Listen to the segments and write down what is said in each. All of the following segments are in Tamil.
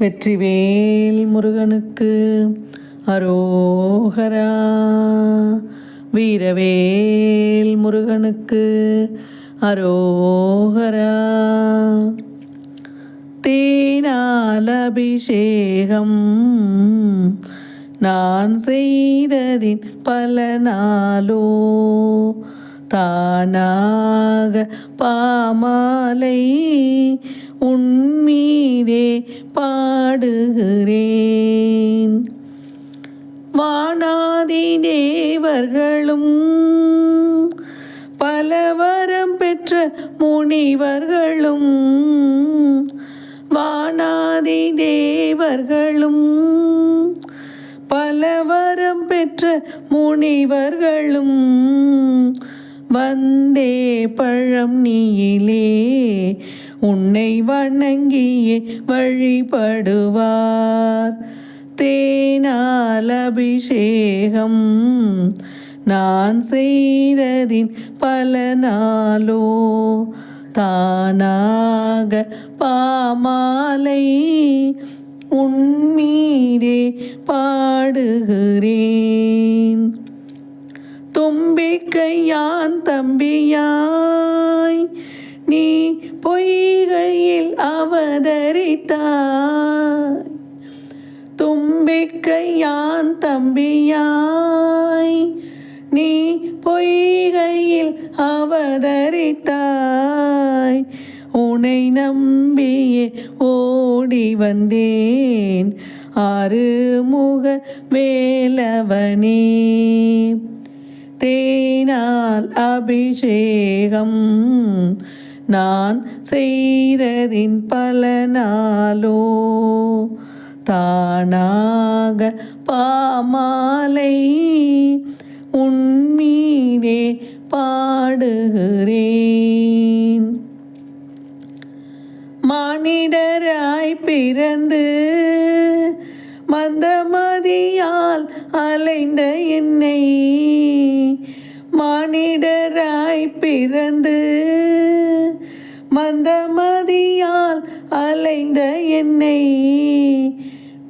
வெற்றிவேல் முருகனுக்கு அரோகரா. வீரவேல் முருகனுக்கு அரோகரா. தேனால் அபிஷேகம் நான் செய்ததின் பலனாலோ? தானாக பாமாலை உன்மீதே பாடுகிறேன். வானாதி தேவர்களும் பலவரம் பெற்ற முனிவர்களும் வானாதி தேவர்களும் பலவரம் பெற்ற முனிவர்களும் வந்தே பழம் நீயிலே உன்னை வணங்கியே வழிபடுவார். தேனால் அபிஷேகம் நான் செய்ததின் பலனாலோ? தானாக பாமாலை உன்மீதே பாடுகிறேன். தும்பிக்கையான் தம்பியாய் நீ பொய்கையில் அவதரித்தாய். தும்பிக்கையான் தம்பியாய். நீ பொய்கையில் அவதரித்தாய். உனை நம்பியே ஓடி வந்தேன். ஆறுமுக வேலவனே. தேனால் அபிஷேகம் நான் செய்ததின் பலனாலோ? தானாக பாமாலை உன்மீதே பாடுகிறேன். மானிடராய் பிறந்து மந்தமதியால் அலைந்த என்னை மானிடராய் பிறந்து வந்த மதியால் அலைந்த என்னை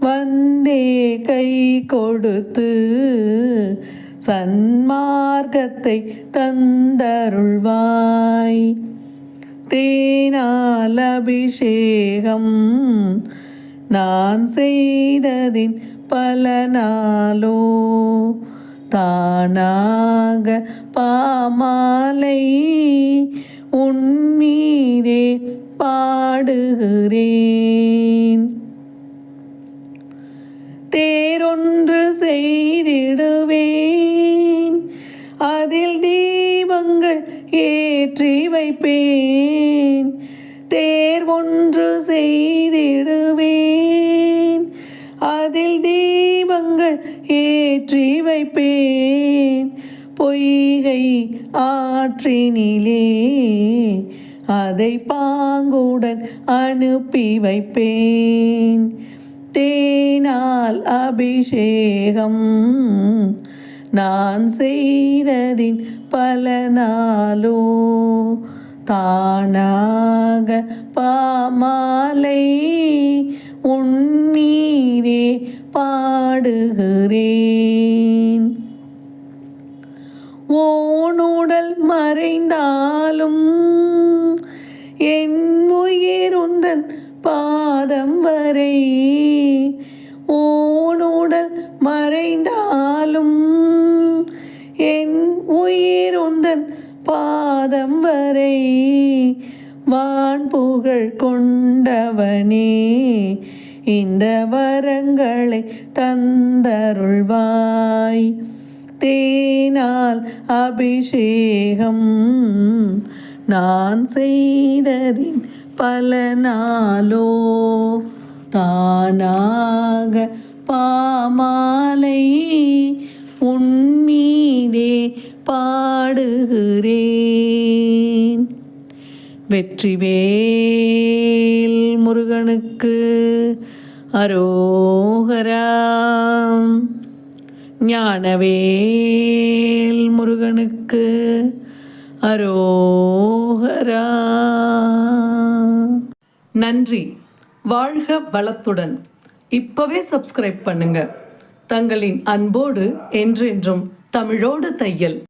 வந்தே கை கொடுத்து சன்மார்க்கத்தை தந்தருள்வாய். தேனால் அபிஷேகம் நான் செய்ததின் பலனாலோ தானாக பாமாலை உன்மீதே பாடுகிறேன். தேரொன்று செய்திடுவேன். அதில் தீபங்கள் ஏற்றி வைப்பேன். தேர் ஒன்று பொய்கை ஆற்றினிலே அதை பாங்குடன் அனுப்பி வைப்பேன். தேனால் அபிஷேகம் நான் செய்ததின் பலனாலோ தானாக பாமாலை உன்மீதே பாடுகிறேன். ஓனுடல் மறைந்தாலும் என் உயிர் உந்தன் பாதம் வரை ஓனுடல் மறைந்தாலும் என் உயிர் உந்தன் பாதம் வரை வான் புகழ் கொண்டவனே இந்த வரங்களை தந்தருள்வாய். தேனால் அபிஷேகம். நான் செய்ததின் பலனாலோ தானாக பாமாலை உன்மீதே பாடுகிறேன். வெற்றிவேல் முருகனுக்கு அரோகராம் ஞானவேல் முருகனுக்கு அரோகரா. நன்றி. வாழ்க வளத்துடன். இப்பவே சப்ஸ்கிரைப் பண்ணுங்க. தங்களின் அன்போடு என்றென்றும் தமிழோடு தையல்.